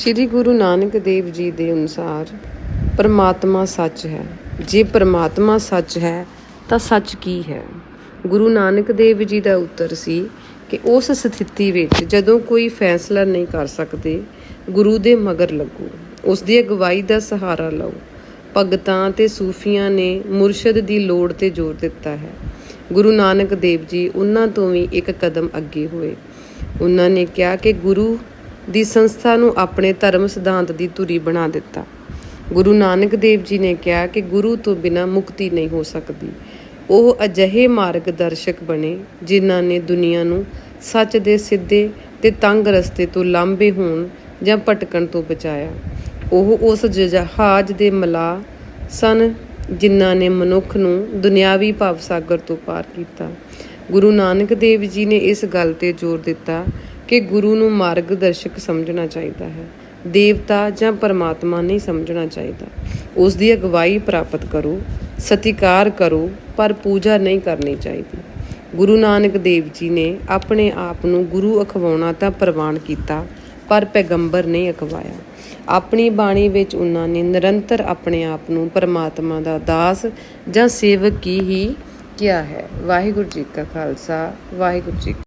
ਸ੍ਰੀ ਗੁਰੂ ਨਾਨਕ ਦੇਵ ਜੀ ਦੇ ਅਨੁਸਾਰ ਪਰਮਾਤਮਾ ਸੱਚ ਹੈ। ਜੇ ਪਰਮਾਤਮਾ ਸੱਚ ਹੈ, ਤਾਂ ਸੱਚ ਕੀ ਹੈ? ਗੁਰੂ ਨਾਨਕ ਦੇਵ ਜੀ ਦਾ ਉੱਤਰ ਸੀ ਕਿ ਉਸ ਸਥਿਤੀ ਵਿੱਚ ਜਦੋਂ ਕੋਈ ਫੈਸਲਾ ਨਹੀਂ ਕਰ ਸਕਦੇ, ਗੁਰੂ ਦੇ ਮਗਰ ਲੱਗੋ। ਉਸ ਦੀ ਅਗਵਾਈ ਦਾ ਸਹਾਰਾ ਲਓ। ਭਗਤਾਂ ਤੇ ਸੂਫੀਆਂ ਨੇ ਮੁਰਸ਼ਦ ਦੀ ਲੋੜ ਤੇ ਜ਼ੋਰ ਦਿੱਤਾ ਹੈ। ਗੁਰੂ ਨਾਨਕ ਦੇਵ ਜੀ ਉਹਨਾਂ ਤੋਂ ਵੀ ਇੱਕ ਕਦਮ ਅੱਗੇ ਹੋਏ। ਉਹਨਾਂ ਨੇ ਕਿਹਾ ਕਿ ਗੁਰੂ ਦੀ ਸੰਸਥਾ ਨੂੰ ਆਪਣੇ ਧਰਮ ਸਿਧਾਂਤ ਦੀ ਧੁਰੀ ਬਣਾ ਦਿੱਤਾ। ਗੁਰੂ ਨਾਨਕ ਦੇਵ ਜੀ ਨੇ ਕਿਹਾ ਕਿ ਗੁਰੂ ਤੋਂ ਬਿਨਾਂ ਮੁਕਤੀ ਨਹੀਂ ਹੋ ਸਕਦੀ। ਉਹ ਅਜਿਹੇ ਮਾਰਗਦਰਸ਼ਕ ਬਣੇ ਜਿਨ੍ਹਾਂ ਨੇ ਦੁਨੀਆ ਨੂੰ ਸੱਚ ਦੇ ਸਿੱਧੇ ਤੇ ਤੰਗ ਰਸਤੇ ਤੋਂ ਲਾਂਭੇ ਹੋਣ ਜਾਂ ਭਟਕਣ ਤੋਂ ਬਚਾਇਆ। ਉਹ ਉਸ ਜਹਾਜ਼ ਦੇ ਮਲਾ ਸਨ ਜਿਨ੍ਹਾਂ ਨੇ ਮਨੁੱਖ ਨੂੰ ਦੁਨਿਆਵੀ ਭਵ ਸਾਗਰ ਤੋਂ ਪਾਰ ਕੀਤਾ। ਗੁਰੂ ਨਾਨਕ ਦੇਵ ਜੀ ਨੇ ਇਸ ਗੱਲ ਤੇ ਜ਼ੋਰ ਦਿੱਤਾ ਕਿ ਗੁਰੂ ਨੂੰ ਮਾਰਗਦਰਸ਼ਕ ਸਮਝਣਾ ਚਾਹੀਦਾ ਹੈ। ਦੇਵਤਾ ਜਾਂ ਪਰਮਾਤਮਾ ਨਹੀਂ ਸਮਝਣਾ ਚਾਹੀਦਾ। ਉਸ ਦੀ ਅਗਵਾਈ ਪ੍ਰਾਪਤ ਕਰੋ, ਸਤਿਕਾਰ ਕਰੋ, ਪਰ ਪੂਜਾ ਨਹੀਂ ਕਰਨੀ ਚਾਹੀਦੀ। ਗੁਰੂ ਨਾਨਕ ਦੇਵ ਜੀ ਨੇ ਆਪਣੇ ਆਪ ਨੂੰ ਗੁਰੂ ਅਖਵਾਉਣਾ ਤਾਂ ਪ੍ਰਵਾਨ ਕੀਤਾ, ਪਰ ਪੈਗੰਬਰ ਨਹੀਂ ਅਖਵਾਇਆ। ਆਪਣੀ ਬਾਣੀ ਵਿੱਚ ਉਹਨਾਂ ਨੇ ਨਿਰੰਤਰ ਆਪਣੇ ਆਪ ਨੂੰ ਪਰਮਾਤਮਾ ਦਾ ਦਾਸ ਜਾਂ ਸੇਵਕ ਕੀ ਹੀ ਕਿਹਾ ਹੈ। ਵਾਹਿਗੁਰੂ ਜੀ ਕਾ ਖਾਲਸਾ, ਵਾਹਿਗੁਰੂ ਜੀ